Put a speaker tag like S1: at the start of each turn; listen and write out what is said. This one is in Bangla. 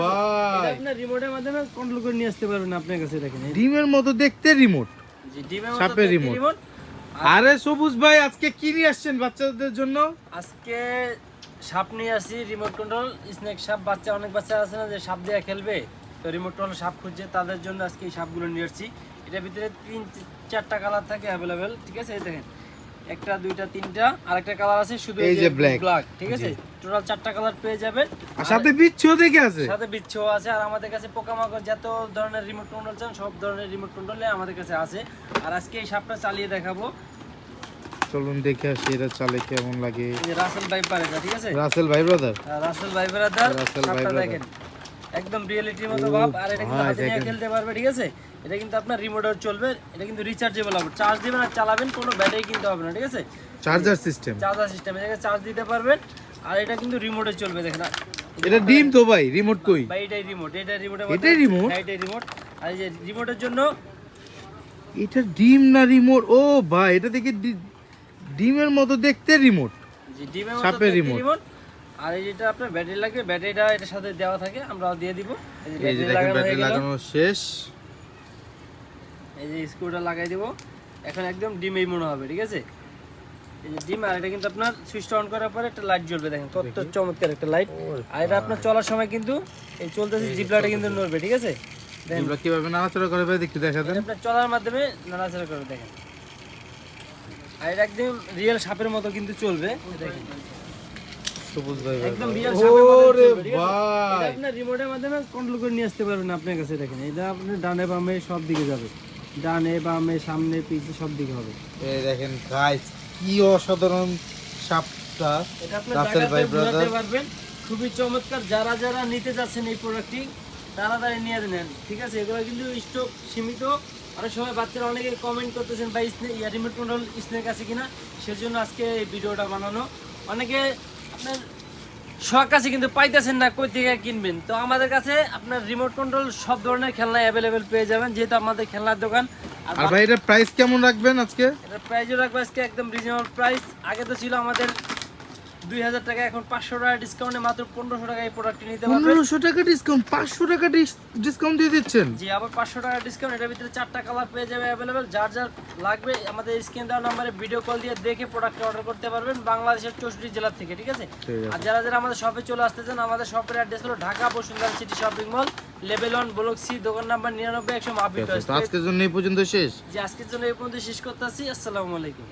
S1: ভাই।
S2: আপনার রিমোটের মাধ্যমে কন্ট্রোল করে নিয়ে আসতে পারবেন আপনার কাছে দেখেন
S1: ডিমের মতো দেখতে রিমোট
S2: যে ডিমের
S1: সাপের
S2: দেখতে
S1: remote।
S2: remote।
S1: আরে সবুজ ভাই আজকে কি নিয়ে আসছেন বাচ্চাদের জন্য?
S2: আজকে সাপ নিয়ে আসি রিমোট কন্ট্রোল স্নেক সাপ বাচ্চা অনেক বাচ্চা আছে না যে সাপ দিয়ে খেলবে। তো রিমোট কন্ট্রোল সাপ খুঁজছে তাদের জন্য আজকে এই সাপগুলো নিয়ে আসছি। এটার ভিতরে তিন চারটা কালার থাকে অ্যাভেলেবেল ঠিক আছে? এই দেখেন একটা দুইটা তিনটা আরেকটা কালার আছে শুধু
S1: এই যে
S2: ব্ল্যাক ঠিক আছে? টোটাল চারটা কালার পেয়ে যাবেন।
S1: আর সাথে বিচ্ছুও দেখে আছে।
S2: সাথে বিচ্ছু আছে আর আমাদের কাছে পোকামাকড় যত ধরনের রিমোট কন্ট্রোল চান সব ধরনের রিমোট কন্ট্রোলে আমাদের কাছে আছে। আর আজকে এই সাপটা চালিয়ে দেখাবো।
S1: চলুন দেখে আসি এটা চালে কেমন লাগে।
S2: এই রাসেল ভাইপার এটা ঠিক আছে?
S1: রাসেল ভাই ব্রাদার
S2: রাসেল ভাই ব্রাদার
S1: রাসেল ভাই।
S2: দেখেন। একদম রিয়েলিটির মতো ভাব। আর এটা কিন্তু হাতে নিয়ে খেলতে পারবে ঠিক আছে? এটা কিন্তু আপনার রিমোটও চলবে এটা কিন্তু রিচার্জেবল হবে। চার্জ দিবেন আর চালাবেন কোনো ব্যাটারি কিনতে হবে না ঠিক আছে?
S1: Charger system
S2: charger system charge দিতে পারবেন। আর এটা কিন্তু রিমোটে চলবে দেখেন।
S1: এটা ডিম তো ভাই রিমোট কই?
S2: বা এটাই রিমোট এটা রিমোটের
S1: এটাই?
S2: এটাই রিমোট আর এই যে রিমোটের জন্য
S1: এটা ডিম না রিমোট ও ভাই এটা দেখে ডিমের মতো দেখতে রিমোট
S2: যে ডিমের মতো দেখতে রিমোট আর যেটা আপনার ব্যাটারি লাগবে ব্যাটারিটা এটার সাথে দেওয়া থাকে আমরা দিয়ে দিব।
S1: এই যে দেখেন ব্যাটারি লাগানো শেষ
S2: এই যে স্ক্রুটা লাগাই দিব। এখন একদম ডিমেই মনে হবে ঠিক আছে? এই যে ডিম আর এটা কিন্তু আপনার সুইচটা অন করার পরে একটা লাইট জ্বলবে দেখেন কত চমৎকার একটা লাইট আর এটা আপনার চলার সময় কিন্তু এই চলতেছে জিপলাটা কিন্তু নড়বে ঠিক আছে? দেখেন।
S1: কীভাবে নাড়াচাড়া করে ভাই একটু দেখা দেন
S2: আপনার চলার মাধ্যমে নাড়াচাড়া করে দেখেন। আর এটা একদম রিয়েল সাপের মতো কিন্তু চলবে দেখেন।
S1: সবুজ ভাই
S2: একদম রিয়েল
S1: ওরে ভাই।
S2: আপনার রিমোটের মাধ্যমে কন্ট্রোল করে নিয়ে আসতে পারবেন আপনার কাছে দেখেন। এটা আপনি ডানে বামে সব দিকে যাবে। ডানে বামে সামনে পিছে সব দিকে হবে।
S1: এই দেখেন গাইস কি অসাধারণ সাপটা।
S2: এটা আপনি
S1: রাসেল ভাই ব্রাদার
S2: পারবেন। খুবই চমৎকার। যারা যারা নিতে যাচ্ছেন এই প্রোডাক্টটি তাড়াতাড়ি নিয়ে নেন। ঠিক আছে? এগুলো কিন্তু স্টক সীমিত। অনেক সময় বাচ্চারা অনেকে কমেন্ট করতেছেন ইয়া রিমোট কন্ট্রোল স্নেক আছে কিনা? সেজন্য আজকে এই ভিডিওটা বানানো। অনেকে আপনার শখ আছে কিন্তু পাইতেছেন না কই থেকে কিনবেন? তো আমাদের কাছে আপনার রিমোট কন্ট্রোল সব ধরনের খেলনা অ্যাভেলেবেল পেয়ে যাবেন যেহেতু আমাদের খেলনার দোকান। আর
S1: আর ভাই এটা প্রাইস কেমন রাখবেন আজকে?
S2: এটার প্রাইসও রাখব আজকে একদম রিজনেবল প্রাইস আগে তো ছিল আমাদের দুই হাজার টাকা এখন পাঁচশো টাকা ডিসকাউন্টে মাত্র পনেরোশো টাকা এই প্রোডাক্টটি নিতে পারবেন
S1: পনেরোশো টাকা ডিসকাউন্ট পাঁচশো টাকা ডিসকাউন্ট দিয়ে দিচ্ছেন?
S2: জি আবার পাঁচশো টাকা ডিসকাউন্ট এটার ভিতরে চারটা কালার পেয়ে যাবে অ্যাভেলেবেল যার যার লাগবে আমাদের স্ক্রিন দেওয়া নাম্বারে ভিডিও কল দিয়ে দেখে প্রোডাক্টটা অর্ডার করতে পারবেন বাংলাদেশের চৌষট্টি জেলা থেকে ঠিক আছে? আর যারা যারা আমাদের শপে চলে আসতে চান আমাদের শপের অ্যাড্রেস হলো Dhaka Bashundhara city shopping mall level one block C দোকান নাম্বার নিরানব্বই একশো
S1: আজকের জন্য এই পর্যন্ত শেষ।
S2: আজকের জন্য এই পর্যন্ত শেষ করতে আসি আসসালামু আলাইকুম।